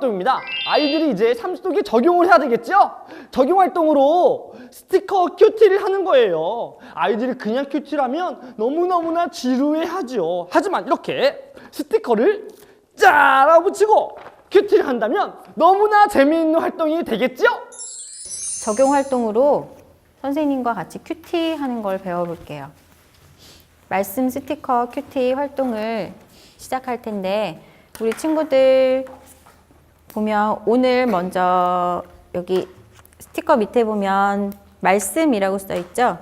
활동입니다. 아이들이 이제 삶 속에 적용을 해야 되겠죠? 적용 활동으로 스티커 큐티를 하는 거예요. 아이들이 그냥 큐티를 하면 너무너무나 지루해 하죠. 하지만 이렇게 스티커를 짜라 붙이고 큐티를 한다면 너무나 재미있는 활동이 되겠죠? 적용 활동으로 선생님과 같이 큐티 하는 걸 배워볼게요. 말씀 스티커 큐티 활동을 시작할 텐데 우리 친구들 보면 오늘 먼저 여기 스티커 밑에 보면 말씀이라고 써 있죠?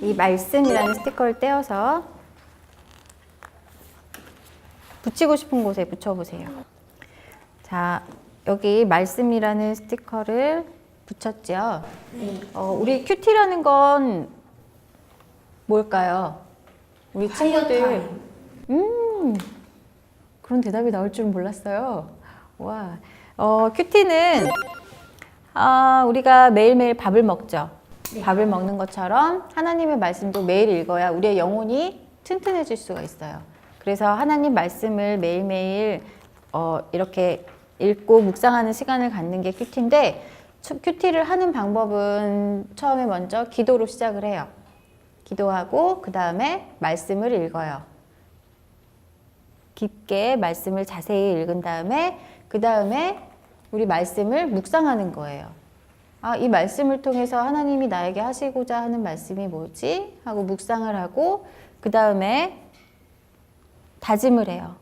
이 말씀이라는 스티커를 떼어서 붙이고 싶은 곳에 붙여보세요. 자, 여기 말씀이라는 스티커를 붙였죠. 어, 우리 큐티라는 건 뭘까요? 우리 친구들. 음, 그런 대답이 나올 줄 몰랐어요. 와, 어, 큐티는 아, 우리가 매일매일 밥을 먹죠. 밥을 먹는 것처럼 하나님의 말씀도 매일 읽어야 우리의 영혼이 튼튼해질 수가 있어요. 그래서 하나님 말씀을 매일매일 어, 이렇게 읽고 묵상하는 시간을 갖는 게 큐티인데 큐- 큐티를 하는 방법은 처음에 먼저 기도로 시작을 해요. 기도하고 그 다음에 말씀을 읽어요. 깊게 말씀을 자세히 읽은 다음에 그 다음에 우리 말씀을 묵상하는 거예요. 아, 이 말씀을 통해서 하나님이 나에게 하시고자 하는 말씀이 뭐지? 하고 묵상을 하고 그 다음에 다짐을 해요.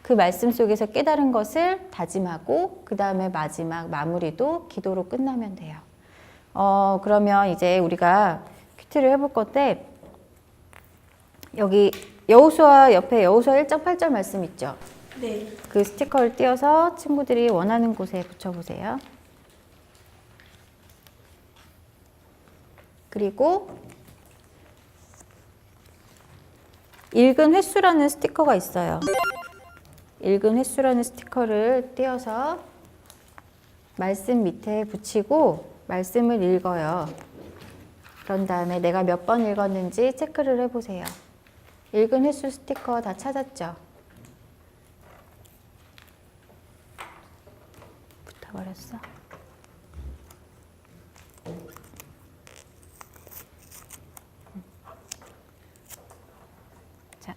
그 말씀 속에서 깨달은 것을 다짐하고 그 다음에 마지막 마무리도 기도로 끝나면 돼요. 어, 그러면 이제 우리가 큐티를 해볼 건데 여기 여호수아 옆에 여호수아 1장 8절 말씀 있죠? 네. 그 스티커를 띄어서 친구들이 원하는 곳에 붙여보세요. 그리고 읽은 횟수라는 스티커가 있어요. 읽은 횟수라는 스티커를 띄어서 말씀 밑에 붙이고 말씀을 읽어요. 그런 다음에 내가 몇 번 읽었는지 체크를 해보세요. 읽은 횟수 스티커 다 찾았죠? 붙어버렸어. 자,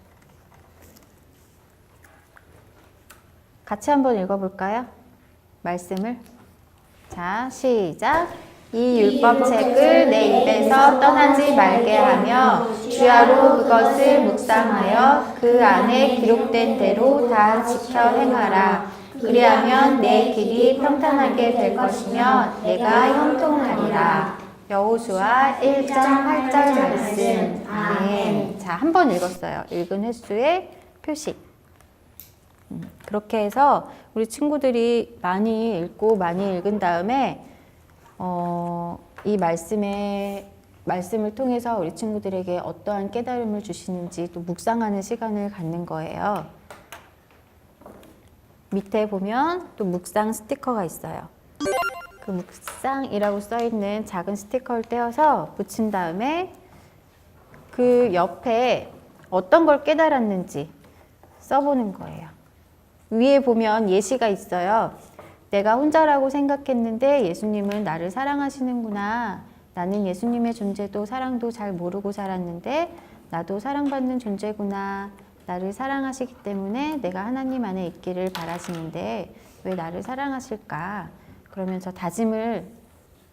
같이 한번 읽어볼까요? 말씀을. 자, 시작. 이 율법책을 내 입에서 떠나지 말게 하며 주야로 그것을 묵상하여 그 안에 기록된 대로 다 지켜 행하라. 그리하면 내 길이 평탄하게 될 것이며 내가 형통하리라. 여호수아 1장 8절 말씀. 아멘. 자, 한 번 읽었어요. 읽은 횟수의 표시. 음, 그렇게 해서 우리 친구들이 많이 읽고 많이 읽은 다음에 어, 이 말씀에 말씀을 통해서 우리 친구들에게 어떠한 깨달음을 주시는지 또 묵상하는 시간을 갖는 거예요. 밑에 보면 또 묵상 스티커가 있어요. 그 묵상이라고 써 있는 작은 스티커를 떼어서 붙인 다음에 그 옆에 어떤 걸 깨달았는지 써보는 거예요. 위에 보면 예시가 있어요. 내가 혼자라고 생각했는데 예수님은 나를 사랑하시는구나. 나는 예수님의 존재도 사랑도 잘 모르고 살았는데 나도 사랑받는 존재구나. 나를 사랑하시기 때문에 내가 하나님 안에 있기를 바라시는데 왜 나를 사랑하실까? 그러면서 다짐을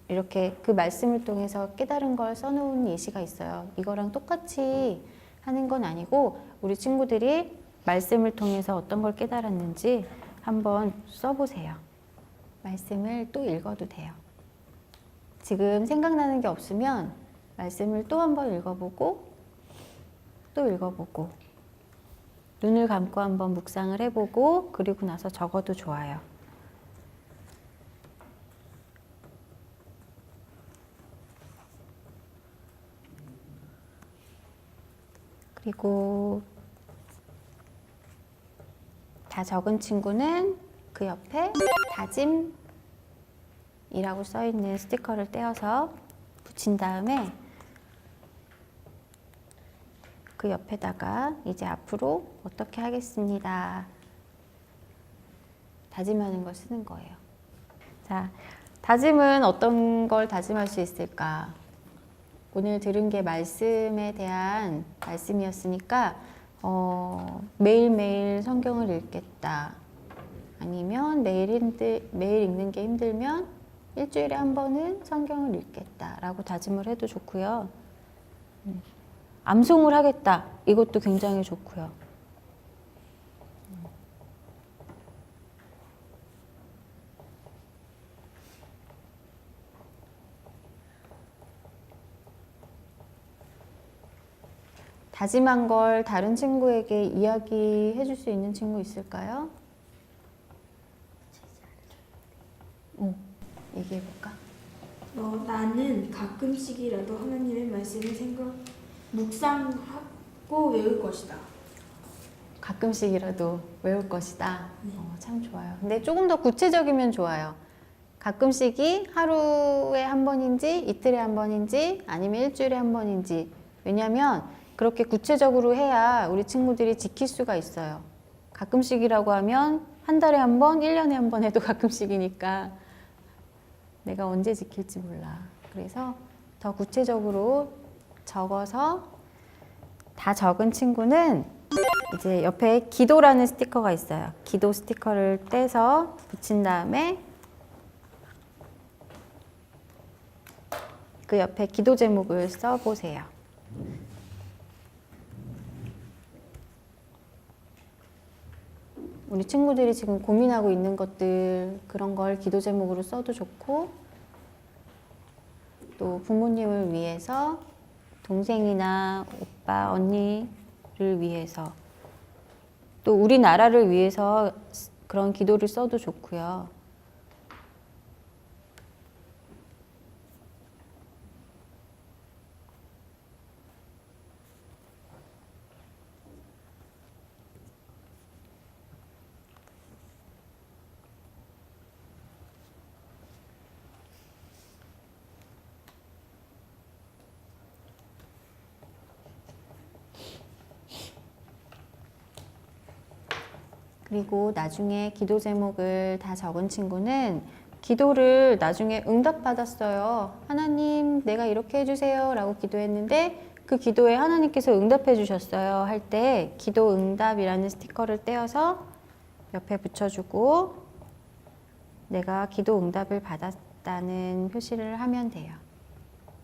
이렇게 그 말씀을 통해서 깨달은 걸 써놓은 예시가 있어요. 이거랑 똑같이 하는 건 아니고 우리 친구들이 말씀을 통해서 어떤 걸 깨달았는지 한번 써보세요. 말씀을 또 읽어도 돼요. 지금 생각나는 게 없으면 말씀을 또 한번 읽어보고 또 읽어보고 눈을 감고 한번 묵상을 해보고 그리고 나서 적어도 좋아요. 그리고 다 적은 친구는 그 옆에 다짐 이라고 써 있는 스티커를 떼어서 붙인 다음에 그 옆에다가 이제 앞으로 어떻게 하겠습니다. 다짐하는 걸 쓰는 거예요. 자, 다짐은 어떤 걸 다짐할 수 있을까? 오늘 들은 게 말씀에 대한 말씀이었으니까 어, 매일매일 성경을 읽겠다. 아니면 매일 힘들, 매일 읽는 게 힘들면 일주일에 한 번은 성경을 읽겠다라고 다짐을 해도 좋고요. 음, 암송을 하겠다. 이것도 굉장히 좋고요. 다짐한 걸 다른 친구에게 이야기해 줄 수 있는 친구 있을까요? 응, 얘기해 볼까? 어, 나는 가끔씩이라도 하나님의 말씀을 생각 묵상하고 외울 것이다. 가끔씩이라도 외울 것이다. 어, 참 좋아요. 근데 조금 더 구체적이면 좋아요. 가끔씩이 하루에 한 번인지 이틀에 한 번인지 아니면 일주일에 한 번인지 왜냐하면 그렇게 구체적으로 해야 우리 친구들이 지킬 수가 있어요. 가끔씩이라고 하면 한 달에 한 번, 일년에 한 번 해도 가끔씩이니까 내가 언제 지킬지 몰라. 그래서 더 구체적으로 적어서 다 적은 친구는 이제 옆에 기도라는 스티커가 있어요. 기도 스티커를 떼서 붙인 다음에 그 옆에 기도 제목을 써보세요. 우리 친구들이 지금 고민하고 있는 것들 그런 걸 기도 제목으로 써도 좋고 또 부모님을 위해서 동생이나 오빠, 언니를 위해서 또 우리나라를 위해서 그런 기도를 써도 좋고요. 그리고 나중에 기도 제목을 다 적은 친구는 기도를 나중에 응답받았어요. 하나님, 내가 이렇게 해주세요. 라고 기도했는데 그 기도에 하나님께서 응답해 주셨어요. 할 때 기도 응답이라는 스티커를 떼어서 옆에 붙여주고 내가 기도 응답을 받았다는 표시를 하면 돼요.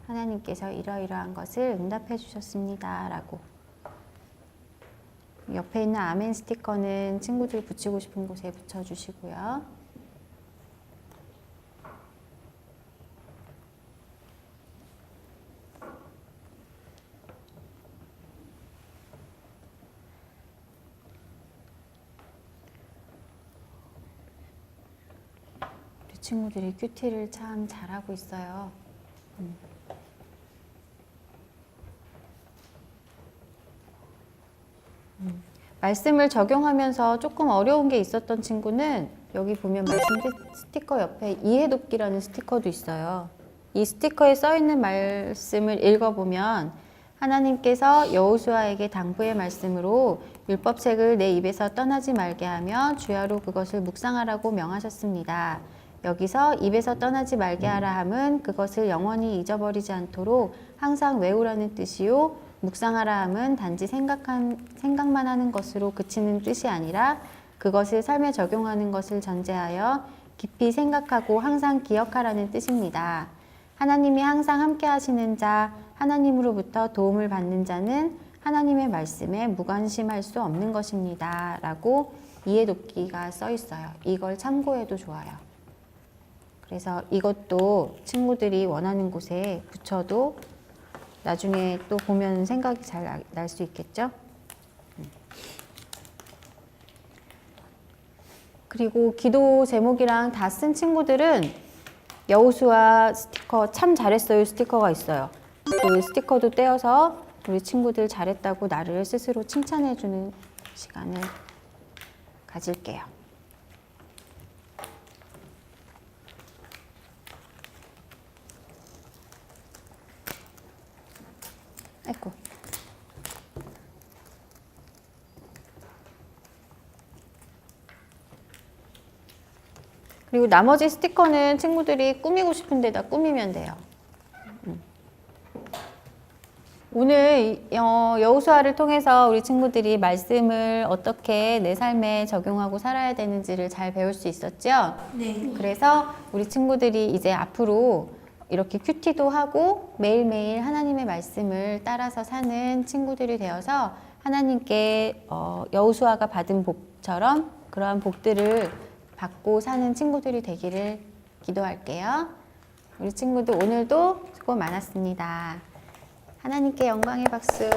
하나님께서 이러이러한 것을 응답해 주셨습니다. 라고. 옆에 있는 아멘 스티커는 친구들 붙이고 싶은 곳에 붙여주시고요. 친구들이 큐티를 참 잘하고 있어요. 말씀을 적용하면서 조금 어려운 게 있었던 친구는 여기 보면 말씀 스티커 옆에 이해돕기라는 스티커도 있어요. 이 스티커에 써 있는 말씀을 읽어보면 하나님께서 여호수아에게 당부의 말씀으로 율법책을 내 입에서 떠나지 말게 하며 주야로 그것을 묵상하라고 명하셨습니다. 여기서 입에서 떠나지 말게 하라 함은 그것을 영원히 잊어버리지 않도록 항상 외우라는 뜻이요 묵상하라 함은 단지 생각한, 생각만 하는 것으로 그치는 뜻이 아니라 그것을 삶에 적용하는 것을 전제하여 깊이 생각하고 항상 기억하라는 뜻입니다. 하나님이 항상 함께 하시는 자, 하나님으로부터 도움을 받는 자는 하나님의 말씀에 무관심할 수 없는 것입니다. 라고 이해 돕기가 써 있어요. 이걸 참고해도 좋아요. 그래서 이것도 친구들이 원하는 곳에 붙여도 나중에 또 보면 생각이 잘 날 수 있겠죠? 음. 그리고 기도 제목이랑 다 쓴 친구들은 여우수와 스티커 참 잘했어요 스티커가 있어요. 그 스티커도 떼어서 우리 친구들 잘했다고 나를 스스로 칭찬해주는 시간을 가질게요. 아이고. 그리고 나머지 스티커는 친구들이 꾸미고 싶은 데다 꾸미면 돼요. 음. 오늘 이- 어, 여우수화를 통해서 우리 친구들이 말씀을 어떻게 내 삶에 적용하고 살아야 되는지를 잘 배울 수 있었죠? 네. 그래서 우리 친구들이 이제 앞으로 이렇게 큐티도 하고 매일매일 하나님의 말씀을 따라서 사는 친구들이 되어서 하나님께 어, 여우수아가 받은 복처럼 그러한 복들을 받고 사는 친구들이 되기를 기도할게요. 우리 친구들 오늘도 수고 많았습니다. 하나님께 영광의 박수.